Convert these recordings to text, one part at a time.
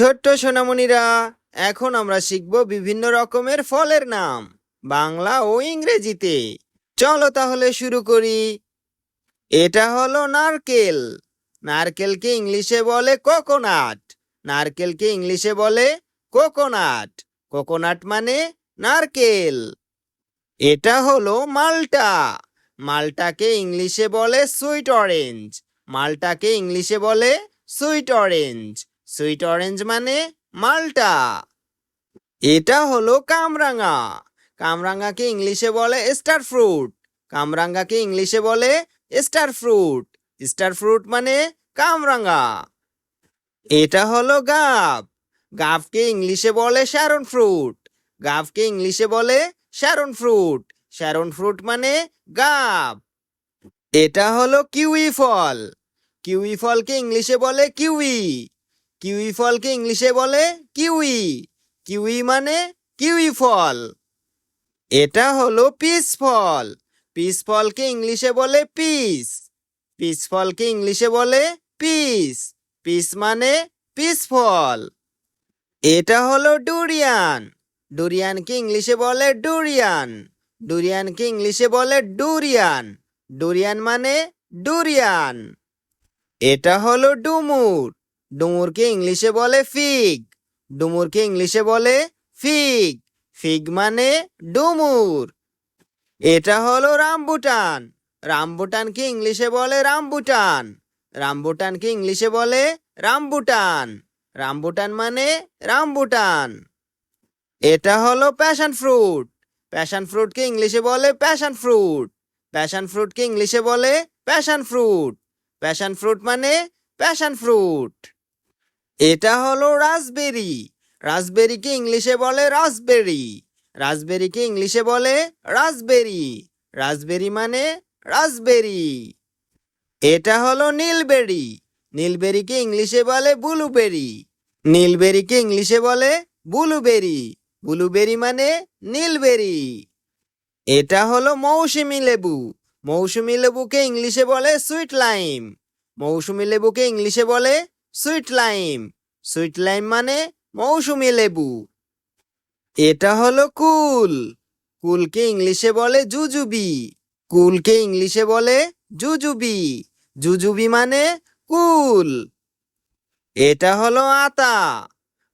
ছোট্ট সোনামণিরা, এখন আমরা শিখব বিভিন্ন রকমের ফলের নাম, বাংলা ও ইংরেজিতে। চলো তাহলে শুরু করি। এটা হলো নারকেল। নারকেলকে ইংলিশে বলে কোকোনাট। নারকেলকে ইংলিশে বলে কোকোনাট। কোকোনাট মানে নারকেল। এটা হলো মালটা। মালটাকে ইংলিশে বলে সুইট অরেঞ্জ। মালটাকে ইংলিশে বলে সুইট অরেঞ্জ। সুইট অরেঞ্জ মানে মালটা। এটা হলো কামরাঙা। কামরাঙাকে ইংলিশে বলে স্টার ফ্রুট। কামরাঙাকে ইংলিশে বলে স্টার ফ্রুট। স্টার ফ্রুট মানে কামরাঙা। এটা হলো গাব। গাবকে ইংলিশে বলে শ্যারন ফ্রুট। গাবকে ইংলিশে বলে শ্যারন ফ্রুট। শ্যারন ফ্রুট মানে গাব। এটা হলো কিউই ফল। কিউই ফলকে ইংলিশে বলে কিউই। কিউই ফলকে ইংলিশে বলে কিউই। কিউই মানে কিউই ফল। এটা হলো পিস ফল। পিস ফলকে ইংলিশে বলে পিস। পিস ফলকে ইংলিশে বলে পিস। পিস মানে পিস ফল। এটা হলো ডুরিয়ান। ডুরিয়ানকে ইংলিশে বলে ডুরিয়ান। ডুরিয়ানকে ইংলিশে বলে ডুরিয়ান। ডুরিয়ান মানে ডুরিয়ান। এটা হলো ডুমুর। ডুমুরকে ইংলিশে বলে ফিগ। ডুমুরকে ইংলিশে বলে ফিগ। ফিগ মানে ডুমুর। এটা হলো রামবুটান। রামবুটানকে ইংলিশে বলে রামবুটান। রামবুটানকে ইংলিশে বলে রামবুটান। রামবুটান মানে রামবুটান। এটা হলো প্যাশন ফ্রুট। প্যাশন ফ্রুটকে ইংলিশে বলে প্যাশন ফ্রুট। প্যাশন ফ্রুটকে ইংলিশে বলে প্যাশন ফ্রুট। প্যাশন ফ্রুট মানে প্যাশন ফ্রুট। এটা হলো রাসবেরি। রাসবেরিকে ইংলিশে বলে রাসবেরি। রাসবেরিকে ইংলিশে বলে রাসবেরি। রাসবেরি মানে রাসবেরি। এটা হলো নীলবেরি। নীলবেরিকে ইংলিশে বলে ব্লুবেরি। নীলবেরিকে ইংলিশে বলে ব্লুবেরি। ব্লুবেরি মানে নীলবেরি। এটা হলো মৌসুমি লেবু। মৌসুমি লেবুকে ইংলিশে বলে সুইট লাইম। মৌসুমি লেবুকে ইংলিশে বলে সুইট লাইম সুইট লাইম মানে মৌসুমি লেবু। এটা হলো কুল। কুলকে ইংলিশে বলে জুজুবি। কুলকে ইংলিশে বলে জুজুবি। জুজুবি মানে কুল। এটা হলো আতা।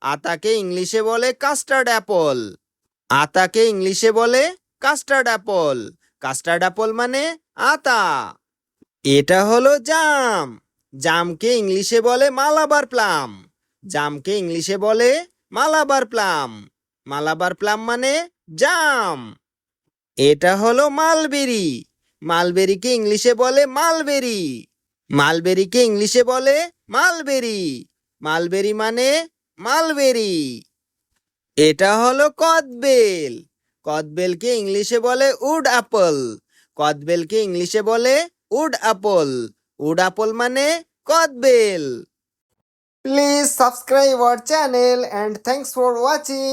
আতাকে ইংলিশে বলে কাস্টার্ড অ্যাপল আতাকে ইংলিশে বলে কাস্টার্ড অ্যাপল কাস্টার্ড অ্যাপল মানে আতা। এটা হলো জাম। জামকে ইংলিশে বলে মালাবার প্লাম। জামকে ইংলিশে বলে মালাবার প্লাম। মালাবার প্লাম মানে জাম। এটা হলো মালবেরি। মালবেরিকে ইংলিশে বলে মালবেরি। মালবেরিকে ইংলিশে বলে মালবেরি। মালবেরি মানে মালবেরি। এটা হলো কদবেল। কদবেলকে ইংলিশে বলে উড অ্যাপল কদবেলকে ইংলিশে বলে উড অ্যাপল উড অ্যাপল মানে কদবেল। Please subscribe our channel and thanks for watching